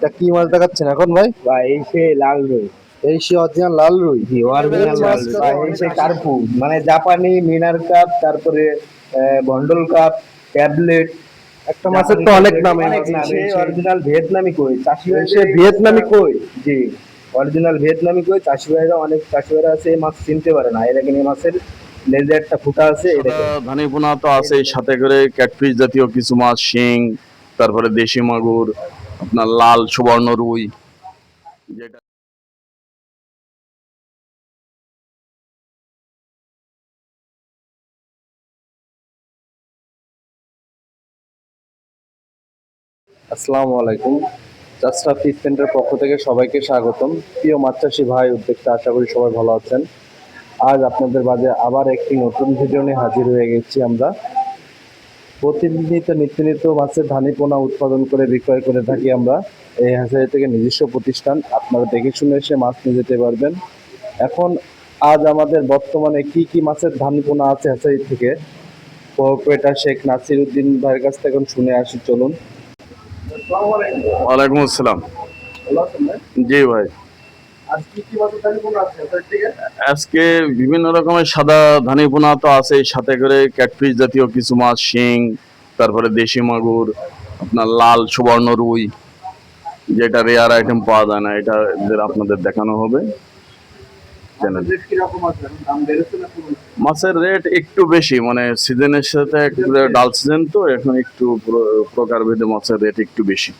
এটা কি মাছ দেখাচ্ছেন এখন ভাই? বা এই সে লাল রুই। এই সে অরিজিনাল লাল রুই? জি অরিজিনাল লাল রুই। বা এই সে কার্পু। মানে জাপানি মিনার কাপ তারপরে বন্ডল কাপ ট্যাবলেট একটা মাছের তো অনেক নাম। অরিজিনাল ভিয়েতনামি কই? চাষি সে ভিয়েতনামি কই? জি অরিজিনাল ভিয়েতনামি কই? চাষি ভাইরা অনেক চাষি ভাইরা আছে এই মাছ চিনতে পারে না। এর আগে এই মাছের লেজে একটা ফুটা আছে এটা ধানি পোনা তো আছে সাথে করে ক্যাটফিশ জাতীয় কিছু মাছ শিং তারপরে দেশি মাগুর আপনার লাল সুবর্ণ রুই। যেটা আসসালামু আলাইকুম। চাষরা ফিশ সেন্টার পক্ষ থেকে সবাইকে স্বাগতম। প্রিয় মাছ চাষি ভাই উদ্যোক্তা আশা করি সবাই ভালো আছেন। আজ আপনাদের বাজে আবার একটি নতুন ভিডিও নিয়ে হাজির হয়ে গেছি আমরা। প্রতিনিয়ত নিত্য নিত্য মাছের ধানি পোনা উৎপাদন করে বিক্রয় করে থাকি আমরা। এই হাঁসারি থেকে নিজস্ব প্রতিষ্ঠান আপনারা দেখে শুনে এসে মাছ নিয়ে যেতে পারবেন। এখন আজ আমাদের বর্তমানে কি কি মাছের ধানি পোনা আছে হাঁসারি থেকে? প্রোপারেটর শেখ নাসির উদ্দিন ভাইয়ের কাছ থেকে এখন শুনে আসি চলুন। ওয়ালাইকুম আসসালাম। জি ভাই। আজকে বিভিন্ন রকমের সাদা ধানি পোনা তো আছে সাথে করে ক্যাটফিশ জাতীয় কিছু মাছ শিং তারপরে দেশি মাগুর আপনার লাল সুবর্ণ রুই যেটা রেয়ার আইটেম পাওয়া যায় না এটা আপনাদের দেখানো হবে? মাছের রেট একটু বেশি মানে সিজনের সাথে একবারে ডাল সিজন তো এখন একটু প্র- প্রকারভেদে মাছের রেট একটু বেশি।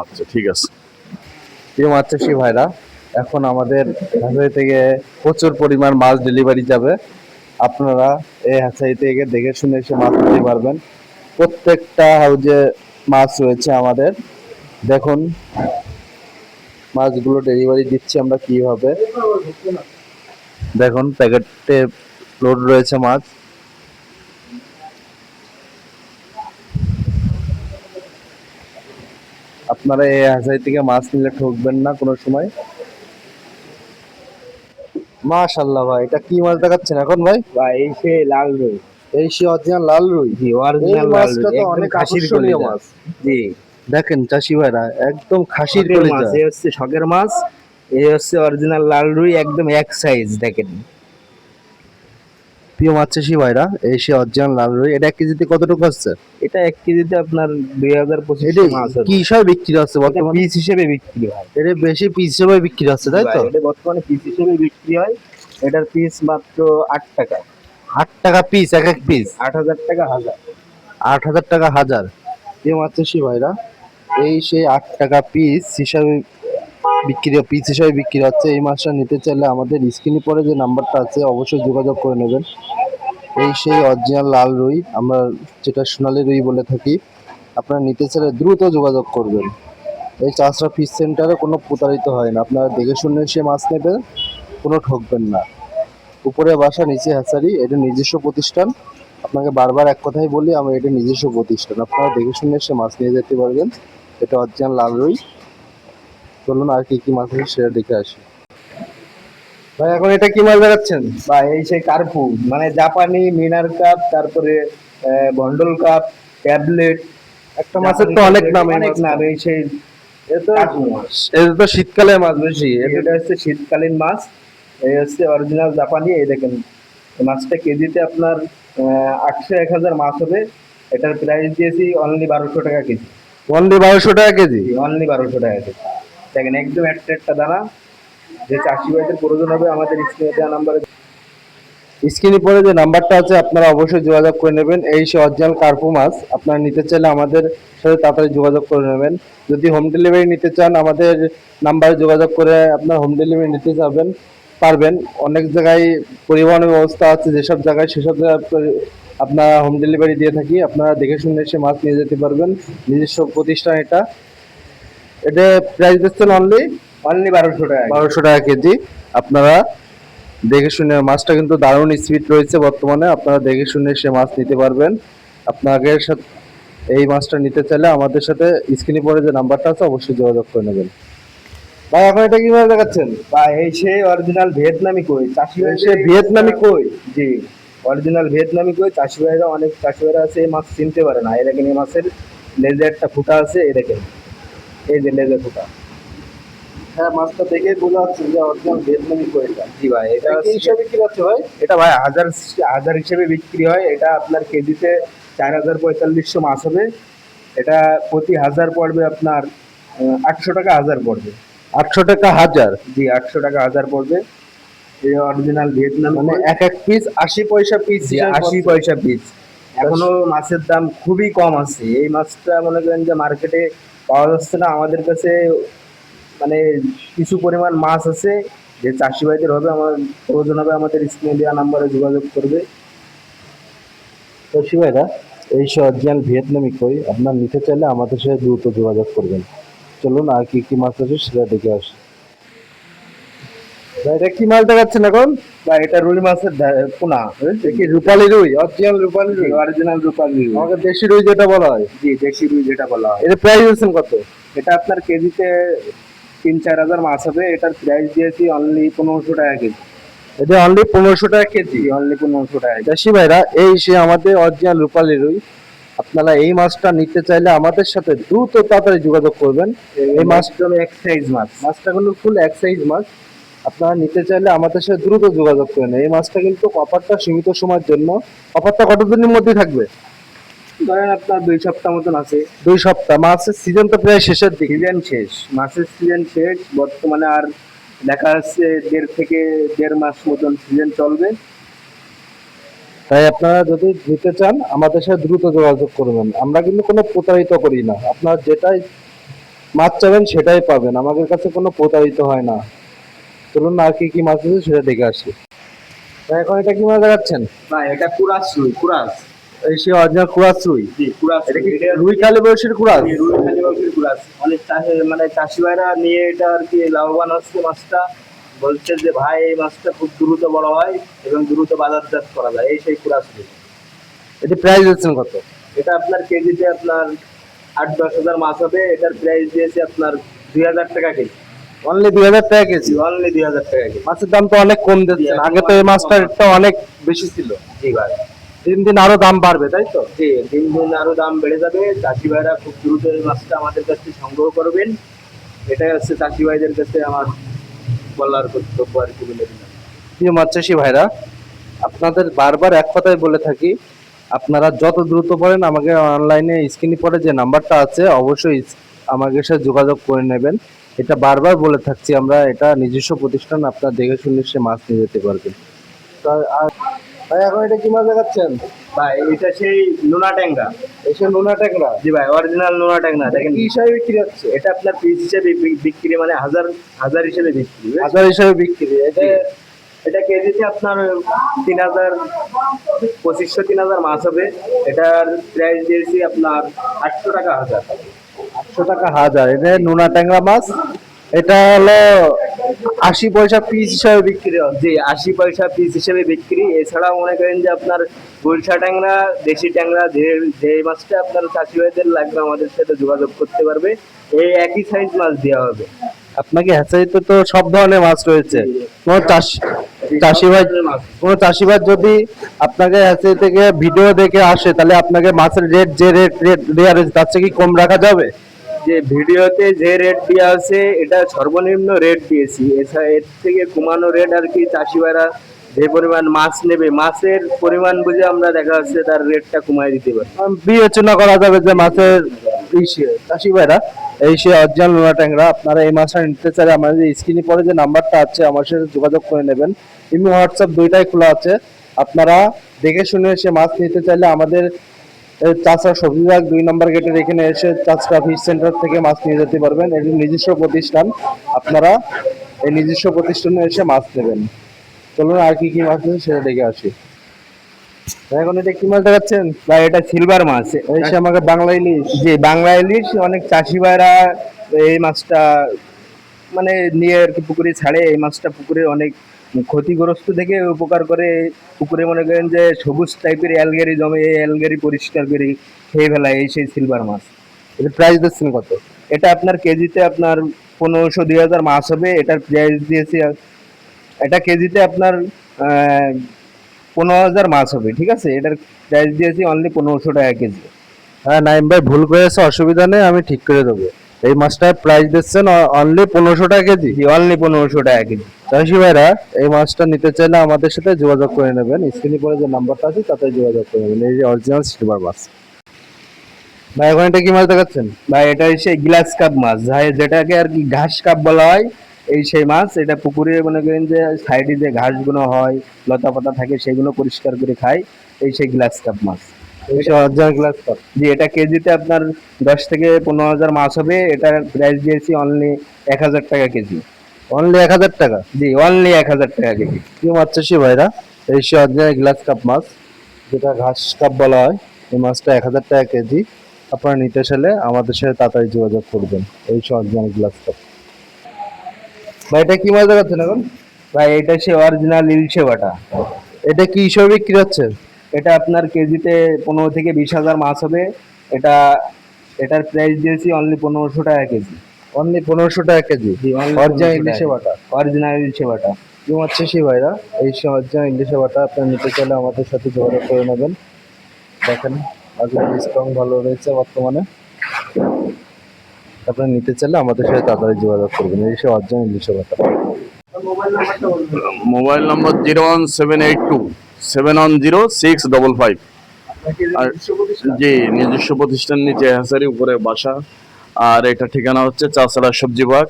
আচ্ছা ঠিক আছে। প্রিয় মাছ চাষি ভাইরা, এখন আমাদের হাঁসারি থেকে প্রচুর পরিমাণ মাছ ডেলিভারি যাবে। আপনারা এই হাঁসারি থেকে দেখে শুনে এসে মাছ নিতে পারবেন। প্রত্যেকটা হাউজে মাছ রয়েছে আমাদের। দেখুন, মাছগুলো ডেলিভারি দিচ্ছি আমরা কীভাবে। দেখুন প্যাকেটে লোড রয়েছে মাছ। আপনারা এই হাঁসারি থেকে মাছ নিলে ঠকবেন না কোনো সময়। মাশাল্লাহ ভাই এটা কি মাছ দেখাচ্ছেন এখন ভাই? বা এই সে লাল রুই। এই সে অরিজিনাল লাল রুই? জি অরিজিনাল লাল রুই অনেক আকর্ষণীয় মাছ। জি। দেখেন চাষি ভাইরা একদম খাসির কলিজা মাছ এই হচ্ছে শখের মাছ এই হচ্ছে অরিজিনাল লাল রুই একদম এক সাইজ দেখেন। প্রিয় মাছ চাষি ভাইরা এই সে অরিজিনাল লাল রুই এটা এক কেজিতে কতটুকু হচ্ছে এটা এক কেজিতে আপনার দুই হাজার পঁচিশ কি হিসাবে বিক্রি হচ্ছে বর্তমানে? পিস হিসেবে বিক্রি হয়। এটা বেশি পিস হিসেবে বিক্রি হচ্ছে তাই তো? এটা বর্তমানে পিস হিসেবে বিক্রি হয়। এটার পিস মাত্র আট টাকা। আট টাকা পিস এক এক পিস? আট হাজার টাকা হাজার। আট হাজার টাকা হাজার। প্রিয় মাছ চাষি ভাইরা এই সেই আট টাকা পিস হিসাবে বিক্রি পিস হিসাবে বিক্রি হচ্ছে, এই মাছটা নিতে চাইলে আমাদের স্ক্রিনে পরে যে নাম্বারটা আছে, অবশ্যই যোগাযোগ করে নেবেন। এই সেই অরিজিনাল লাল রুই, আমরা যেটা সোনালি রুই বলে থাকি, আপনারা নিতে চাইলে দ্রুত যোগাযোগ করবেন। এই চাষরা ফিশ সেন্টারে কোনো প্রতারিত হয় না, আপনারা দেখে শুনে সে মাছ নেবেন, কোনো ঠকবেন না। উপরে বাসা, নিচে হ্যাচারি, এটা নিজস্ব প্রতিষ্ঠান। আপনাকে বারবার এক কথাই বলি আমার এটা নিজস্ব প্রতিষ্ঠান, আপনারা দেখে শুনে এসে মাছ নিয়ে যেতে পারবেন। এটা অরিজিনাল লাল রুই। চলুন আর কি কি মাছ আছে সেটা দেখে আসি। ভাই এখন এটা কি মাছ দেখাচ্ছেন? বা এই সেই কার্পু মানে জাপানি মিনার কাপ তারপরে বন্ডল কাপ ট্যাবলেট। একটা মাছের তো অনেক নাম অনেক নাম এই সেই এটা তো শীতকালে মাছ। বেশি। এটা হচ্ছে শীতকালীন মাছ। এই হচ্ছে অরিজিনাল জাপানি। এই দেখেন মাছটা কেজিতে আপনার আটশো এক হাজার মাছ হবে। এটার প্রাইস দিয়েছি অনলি বারোশো টাকা কেজি। অনলি বারোশো টাকা কেজি? অনলি বারোশো টাকা কেজি। দেখেন, একদম একটা একটা দানা যে চাষি ভাইদের প্রয়োজন হবে, আমাদের স্ক্রিনে দেওয়া নাম্বারে স্ক্রিনে পরে যে নাম্বারটা আছে, আপনারা অবশ্যই যোগাযোগ করে নেবেন। এই সে অরিজিনাল কার্পু মাছ। আপনারা নিতে চাইলে আমাদের সাথে তাড়াতাড়ি যোগাযোগ করে নেবেন। যদি হোম ডেলিভারি নিতে চান, আমাদের নাম্বারে যোগাযোগ করে আপনার হোম ডেলিভারি নিতে যাবেন, পারবেন। অনেক জায়গায় পরিবহনের ব্যবস্থা আছে, যেসব জায়গায় সেসব জায়গায় আপনারা হোম ডেলিভারি দিয়ে থাকি, আপনারা দেখে শুনে এসে মাছ নিয়ে যেতে পারবেন। নিজস্ব প্রতিষ্ঠান এটা। এটা প্রাইস দিচ্ছেন অনলি অনলি বারোশো টাকা বারোশো টাকা কেজি। আপনারা দেখে শুনে মাছটা কিন্তু দারুণ স্পিড রয়েছে বর্তমানে। আপনারা দেখে শুনে সে মাছ নিতে পারবেন। আপনাদের সাথে এই মাছটা নিতে চাইলে আমাদের সাথে স্ক্রিনে পরে যে নাম্বারটা আছে অবশ্যই যোগাযোগ করে নেবেন। ভাই এখন এটা কীভাবে দেখাচ্ছেন? বা এই সেই অরিজিনাল ভিয়েতনামি কই? চাষি সে ভিয়েতনামি কই? জি অরিজিনাল ভিয়েতনামি কই? চাষি ভাইরা অনেক চাষি ভাইরা আছে এই মাছ চিনতে পারে না। এর আগে এই মাছের লেজে একটা ফুটা আছে এই দেখেন। এই যে লেজে ফুটা। হ্যাঁ মাছটা দেখে বোঝা যাচ্ছে যে অরিজিনাল ভিয়েতনামি কোয়েটা জি ভাই এটা হিসাবে কি যাচ্ছে ভাই? এটা ভাই হাজার হাজার হিসেবে বিক্রি হয়। এটা আপনার কেজিতে চার হাজার পঁয়তাল্লিশশো মাছ হবে। এটা প্রতি হাজার পড়বে আপনার আটশো টাকা হাজার পড়বে। আটশো টাকা হাজার? জি আটশো টাকা হাজার পড়বে। এই অরিজিনাল ভিয়েতনাম মানে এক এক পিস আশি পয়সা পিস আশি পয়সা পিস এখনও মাছের দাম খুবই কম আছে। এই মাছটা মনে করেন যে মার্কেটে পাওয়া যাচ্ছে না। আমাদের কাছে মানে কিছু পরিমাণ মাছ আছে, যে চাষি ভাইদের হবে, আমার প্রয়োজন হবে আমাদের স্ক্রিনে দেওয়া নাম্বারে যোগাযোগ করবে। তো ভাইরা, এই সজ্ঞান ভিয়েতনামি কই? আপনার নিতে চাইলে আমাদের সাথে দ্রুত যোগাযোগ করবেন। চলুন আর কি কি মাছ আছে সেটা দেখে আসি। এটা কি মাছ দেখাচ্ছেন এখন? বা এটা রুই মাছের পোনা। কি? রূপালি রুই অরিজিনাল রূপালি রুই। অরিজিনাল রূপালি রুই। আমাকে দেশি রুই যেটা বলা হয়। জি দেশি রুই যেটা বলা হয়। এর প্রাইস আছেন কত? এটা আপনার কেজিতে তিন চার হাজার মাছ হবে। এটার প্রাইস দিয়েছি অনলি পনেরোশো টাকা কেজি। এটা অনলি পনেরোশো টাকা কেজি? অনলি পনেরোশো টাকা চাষি ভাইরা এই সে আমাদের অরিজিনাল রূপালি রুই আপনারা এই মাছটা নিতে চাইলে আমাদের সাথে দ্রুত তাড়াতাড়ি যোগাযোগ করবেন। এই মাছটা হলো এক সাইজ মাছ। মাছটা হলো ফুল এক সাইজ মাছ। আপনারা নিতে চাইলে আমাদের সাথে দ্রুত যোগাযোগ করেন। এই মাছটা কিন্তু অফারটা সীমিত সময়ের জন্য। অফারটা কতদিনের মধ্যে থাকবে? ধরেন আপনার দুই সপ্তাহ মতন আছে। দুই সপ্তাহ। মাছের সিজন তো প্রায় শেষের দিকে। সিজন শেষ। মাছের সিজন শেষ। বর্তমানে আর দেখা যাচ্ছে দেড় থেকে দেড় মাস মতন সিজন চলবে। তাই আপনারা যদি নিতে চান আমাদের সাথে দ্রুত যোগাযোগ করবেন। আমরা কিন্তু কোনো প্রতারিত করি না। আপনার যেটাই মাছ চাবেন সেটাই পাবেন। আমাদের কাছে কোনো প্রতারিত হয় না। চলুন আর কি কি মাছ আছে সেটা দেখে আসি। তাই এখন এটা কি মাছ দেখাচ্ছেন? না এটা কুরাস রুই কুরাস। এই সে অরিজিনাল কুরাস রুই? জি কুরাস এটা কি রুই। কালী বয়সের কুরাস? রুই খালি বয়সের কুরাস। অনেক চাষি মানে চাষি ভাইরা নিয়ে এটা আর কি লাভবান হচ্ছে মাছটা। বলছে যে ভাই এই মাছটা খুব দ্রুত বড় হয় এবং দ্রুত বাজারজাত করা যায়। এই সেই কুরাস রুই। এটা প্রাইস হচ্ছেন কত? এটা আপনার কেজিতে আপনার আট দশ হাজার মাছ হবে। এটার প্রাইস দিয়েছে আপনার দুই হাজার টাকা কেজি। অনলি দুই হাজার টাকা কেজি। অনলি দুই হাজার টাকা কেজি। মাছের দাম তো অনেক কম দিচ্ছেন আগে তো এই রেটটা অনেক বেশি ছিল। জি ভাই। দিন দিন আরও দাম বাড়বে তাই তো? জি দিন দিন আরও দাম বেড়ে যাবে। চাষি ভাইরা খুব দ্রুত এই মাছটা আমাদের কাছ সংগ্রহ করবেন। এটাই হচ্ছে চাষি ভাইদের কাছে আমার বলার কর্তব্য আর কি বলে দিলাম। প্রিয় মাছ চাষি ভাইরা আপনাদের বারবার এক কথাই বলে থাকি আপনারা যত দ্রুত পারেন আমাকে অনলাইনে স্ক্রিনে পরে যে নাম্বারটা আছে অবশ্যই আমাদের সাথে যোগাযোগ করে নেবেন। এটা বারবার বলে থাকছি আমরা এটা নিজস্ব প্রতিষ্ঠান আপনার দেখে শুনে সে মাছ নিয়ে যেতে পারবেন। তা আর ভাই এখন এটা কি মাছ দেখাচ্ছেন? ভাই এটা সেই নোনা ট্যাংরা। এসে নোনা ট্যাংরা? জি ভাই অরিজিনাল নোনা ট্যাংরা দেখেন। কি হিসাবে বিক্রি হচ্ছে? এটা আপনার পিস হিসেবে বিক্রি মানে হাজার হাজার হিসেবে বিক্রি হাজার হিসাবে বিক্রি এটা এটা- এটা কেজিতে আপনার তিন হাজার পঁচিশশো তিন হাজার মাছ হবে। এটার প্রাইস দিয়েছি আপনার আটশো টাকা হাজার। আটশো টাকা হাজার। এটা নোনা ট্যাংরা মাছ এটা হলো আশি পয়সা পিস হিসাবে বিক্রি হয়। জি আশি পয়সা পিস হিসেবে বিক্রি। এছাড়াও মনে করেন যে আপনার গুলশা ট্যাংরা দেশি ট্যাংরা যে মাছটা আপনার চাষি ভাইদের লাগবে আমাদের সাথে যোগাযোগ করতে পারবে। এই একই সাইজ মাছ দেওয়া হবে। আপনাকে হ্যাচারিতে তো সব ধরনের মাছ রয়েছে। কোনো চাষি চাষি ভাই কোনো চাষি ভাই যদি আপনাকে হ্যাচারি থেকে ভিডিও দেখে আসে তাহলে আপনাকে মাছের রেট যে রেট রেট দেওয়া রয়েছে তার থেকে কি কম রাখা যাবে? যে ভিডিওতে যে রেট দেওয়া আছে এটা সর্বনিম্ন রেট দিয়েছি। এছাড়া এর থেকে কমানো রেট আর কি চাষি ভাইরা যে পরিমাণ মাছ নেবে, মাছের পরিমাণ বুঝে আমরা দেখা যাচ্ছে তার রেটটা কমায় দিতে পারি। বিবেচনা করা যাবে যে মাছের চাষি ভাইরা এই সে অরিজিনাল লোনা ট্যাংরা, আপনারা এই মাছটা নিতে চাইলে আমাদের যে স্ক্রিনে পরে যে নাম্বারটা আছে, আমার সাথে যোগাযোগ করে নেবেন। ইমো হোয়াটসঅ্যাপ দুইটাই খোলা আছে। আপনারা দেখে শুনে সে মাছ নিতে চাইলে আমাদের এই চাষা দুই নম্বর গেটের এখানে এসে চাষটা ফিশ সেন্টার থেকে মাছ নিয়ে যেতে পারবেন। এটি নিজস্ব প্রতিষ্ঠান। আপনারা এই নিজস্ব প্রতিষ্ঠানে এসে মাছ নেবেন। চলুন আর কি কি মাছ আছে সেটা দেখে আসি। এখন এটা কি মাছ দেখাচ্ছেন? বা এটা সিলভার মাছ। এই সে আমাকে বাংলা ইলিশ। যে বাংলা ইলিশ। অনেক চাষি ভাইরা এই মাছটা মানে নিয়ে আর কি পুকুরে ছাড়ে। এই মাছটা পুকুরে অনেক ক্ষতিগ্রস্ত থেকে উপকার করে পুকুরে মনে করেন যে সবুজ টাইপের অ্যালগেরি জমে, এই অ্যালগেরি পরিষ্কার করে খেয়ে ফেলায় এই সেই সিলভার মাছ। এটা প্রাইস দিচ্ছেন কত? এটা আপনার কেজিতে আপনার পনেরোশো দুই হাজার মাছ হবে, এটার প্রাইস দিয়েছি এটা কেজিতে আপনার পনেরো হাজার মাছ হবে, ঠিক আছে? এটার প্রাইস দিয়েছি অনলি পনেরোশো টাকা কেজি। হ্যাঁ নাইম ভাই, ভুল করেছে, অসুবিধা নেই, আমি ঠিক করে দেবো। এই মাছটার প্রাইস দিচ্ছেন অনলি পনেরোশো টাকা কেজি। অনলি পনেরোশো টাকা কেজি। চাষি ভাইরা এই মাছটা নিতে চাইলে আমাদের সাথে যোগাযোগ করে নেবেন। স্ক্রিনে পরে যে নাম্বারটা আছে তাতে যোগাযোগ করে নেবেন। এই যে অরিজিনাল সিলভার মাছ। ভাই এখন এটা কি মাছ দেখাচ্ছেন? ভাই এটা হচ্ছে গ্লাস কাপ মাছ। ভাই যেটাকে আর কি ঘাস কাপ বলা হয় এই সেই মাছ। এটা পুকুরে মনে করেন যে সাইডে যে ঘাসগুলো হয় লতা পাতা থাকে সেগুলো পরিষ্কার করে খায়। এই সেই গ্লাস কাপ মাছ। অরিজিনাল গ্লাস কাপ জি এটা কেজিতে আপনার দশ থেকে পনেরো হাজার মাছ হবে। এটার প্রাইস দিয়েছি অনলি এক হাজার টাকা কেজি। অনলি এক হাজার টাকা? জি অনলি এক হাজার টাকা কেজি। কি মাছ চাষি ভাইরা? এই অরিজিনাল গ্লাস কাপ মাছ যেটা ঘাস কাপ বলা হয় এই মাছটা এক হাজার টাকা কেজি। আপনারা নিতে চাইলে আমাদের সাথে তাড়াতাড়ি যোগাযোগ করবেন এই অরিজিনাল গ্লাস কাপ ভাই এটা কি মাছ দেখাচ্ছেন এখন? ভাই এটা সে অরিজিনাল ইলশে বাটা। এটা কি হিসেবে বিক্রি হচ্ছে? এটা আপনার কেজিতে পনেরো থেকে বিশ হাজার মাছ হবে। এটা এটার প্রাইস দিয়েছি অনলি পনেরোশো টাকা কেজি। অনলি পনেরোশো টাকা কেজি? অরিজিনাল ইলিশে বাটা? অরিজিনাল ইলশে বাটা। কি মাছ চাষি ভাইরা। এই সে অরিজিনাল ইলিশে বাটা আপনারা নিতে চাইলে আমাদের সাথে যোগাযোগ করে নেবেন। দেখেন আজকে ডিসকাউন্ট ভালো রয়েছে বর্তমানে। আপনারা নিতে চাইলে আমাদের সাথে তাড়াতাড়ি যোগাযোগ করবেন। এই সে অরিজিনাল ইলিশে বাটা। Mobile number zero one seven eight two. Seven one zero six double five আর জি নিজস্ব প্রতিষ্ঠান নিচে হ্যাসারি উপরে বাসা। আর এটা ঠিকানা হচ্ছে চাষড়া সবজি বাগ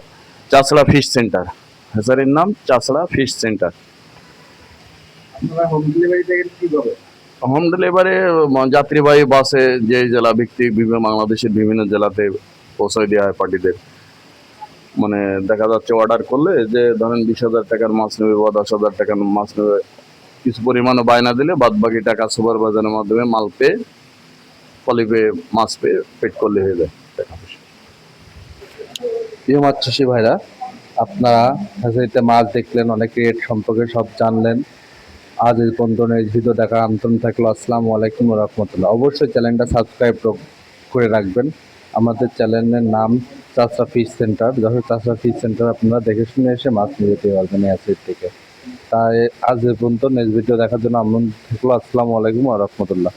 চাষড়া ফিশ সেন্টার হ্যাসারির নাম Chashra fish centre home delivery যাত্রীবাহী বাসে যে জেলা ভিত্তিক বিভিন্ন বাংলাদেশের বিভিন্ন জেলাতে পৌঁছায় দেওয়া হয় পার্টিদের। মানে দেখা যাচ্ছে অর্ডার করলে যে ধরেন বিশ হাজার টাকার মাছ নেবে বা দশ হাজার টাকার মাছ নেবে কিছু পরিমাণে বায়না দিলে বাদ বাকি টাকা সুপার বাজারের মাধ্যমে মাল পেয়ে, পলি পেয়ে, মাছ পেয়ে, পেট করলে হয়ে যায় টাকা পয়সা। প্রিয় মাছ চাষি ভাইরা, আপনারা হ্যাচারিতে মাছ দেখলেন, অনেক রেট সম্পর্কে সব জানলেন। আজ এই পর্যন্ত এই ভিডিও দেখার আমন্ত্রণ থাকল। আসসালামু আলাইকুম রহমতুল্লাহ। অবশ্যই চ্যানেলটা সাবস্ক্রাইব করে রাখবেন। আমাদের চ্যানেলের নাম চাষরা ফিশ সেন্টার যখন চাষরা ফিশ সেন্টার আপনারা দেখে শুনে এসে মাছ নিয়ে যেতে পারবেন এই থেকে। তাই আজ এ পর্যন্ত নেক্সট ভিডিও দেখার জন্য আমন্ত্রণ আসসালামু আলাইকুম রহমতুল্লাহ।